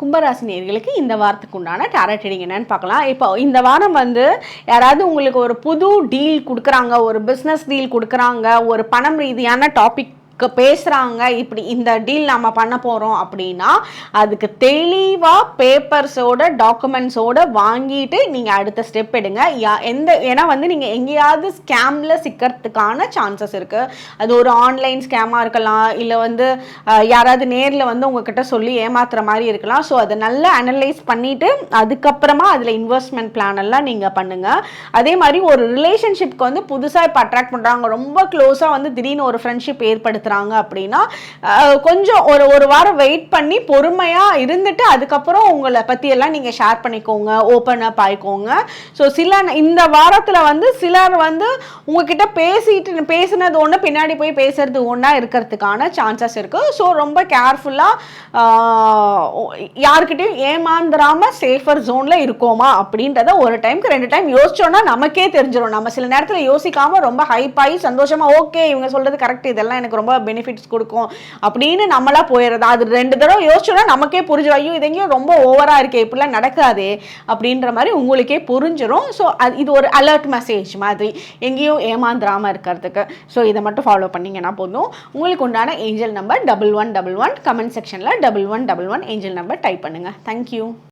கும்பராசினியர்களுக்கு இந்த வாரத்துக்கு உண்டான டேரட் ரீடிங் என்னன்னு பார்க்கலாம். இப்போ இந்த வாரம் வந்து யாராவது உங்களுக்கு ஒரு புது டீல் கொடுக்குறாங்க ஒரு பிஸ்னஸ் டீல் கொடுக்குறாங்க ஒரு பணம் ரீதியான டாபிக் பேசுகிறாங்க இப்படி இந்த டீல் நம்ம பண்ண போகிறோம் அப்படின்னா அதுக்கு தெளிவாக பேப்பர்ஸோட டாக்குமெண்ட்ஸோட வாங்கிட்டு நீங்கள் அடுத்த ஸ்டெப் எடுங்க. யா எந்த ஏன்னா வந்து நீங்கள் எங்கேயாவது ஸ்கேமில் சிக்கிறதுக்கான சான்சஸ் இருக்குது அது ஒரு ஆன்லைன் ஸ்கேமாக இருக்கலாம். இல்லை வந்து யாராவது நேரில் வந்து உங்ககிட்ட சொல்லி ஏமாத்துற மாதிரி இருக்கலாம். ஸோ அதை நல்லா அனலைஸ் பண்ணிவிட்டு அதுக்கப்புறமா அதில் இன்வெஸ்ட்மெண்ட் பிளான் எல்லாம் நீங்கள் பண்ணுங்கள் அதே மாதிரி ஒரு ரிலேஷன்ஷிப்க்கு வந்து புதுசாக இப்போ அட்ராக்ட் பண்ணுறாங்க ரொம்ப க்ளோஸாக வந்து திடீர்னு ஒரு ஃப்ரெண்ட்ஷிப் பயன்படுத்துகிறாங்க அப்படின்னா கொஞ்சம் ஒரு ஒரு வாரம் வெயிட் பண்ணி பொறுமையாக இருந்துட்டு அதுக்கப்புறம் உங்களை பற்றியெல்லாம் நீங்கள் ஷேர் பண்ணிக்கோங்க ஓப்பன் அப் ஆயிக்கோங்க. ஸோ சில இந்த வாரத்தில் வந்து சிலர் வந்து உங்ககிட்ட பேசிட்டு பேசுனது ஒன்று பின்னாடி போய் பேசுறது ஒன்றா இருக்கிறதுக்கான சான்சஸ் இருக்குது ஸோ ரொம்ப கேர்ஃபுல்லாக யாருக்கிட்டையும் ஏமாந்துராம சேஃபர் ஜோனில் இருக்கோமா அப்படின்றத ஒரு டைமுக்கு ரெண்டு டைம் யோசிச்சோன்னா நமக்கே தெரிஞ்சிடும் நம்ம சில நேரத்தில் யோசிக்காமல் ரொம்ப ஹைப் ஆகி ஓகே இவங்க சொல்கிறது கரெக்ட் இதெல்லாம் எனக்கு ரொம்ப பெனிஃபிட்ஸ் கொடுக்கும். அப்படின்னு நம்மளா போயிடுறது? அது ரெண்டு தடவை யோசிச்சோன்னா நமக்கே புரிஞ்சிடும். ஐயோ இது ரொம்ப ஓவரா இருக்கே இப்படிலாம் நடக்காதே அப்படின்ற மாதிரி உங்களுக்கே புரிஞ்சிடும் ஸோ அது இது ஒரு அலர்ட் மெசேஜ் மாதிரி. எங்கேயும் ஏமாந்துராம இருக்கிறதுக்கு. ஸோ இதை மட்டும் ஃபாலோ பண்ணீங்கன்னா போதும். உங்களுக்கு உண்டான angel number double one double one comment செக்ஷனில் double one double one angel number type பண்ணுங்கள் தேங்க்யூ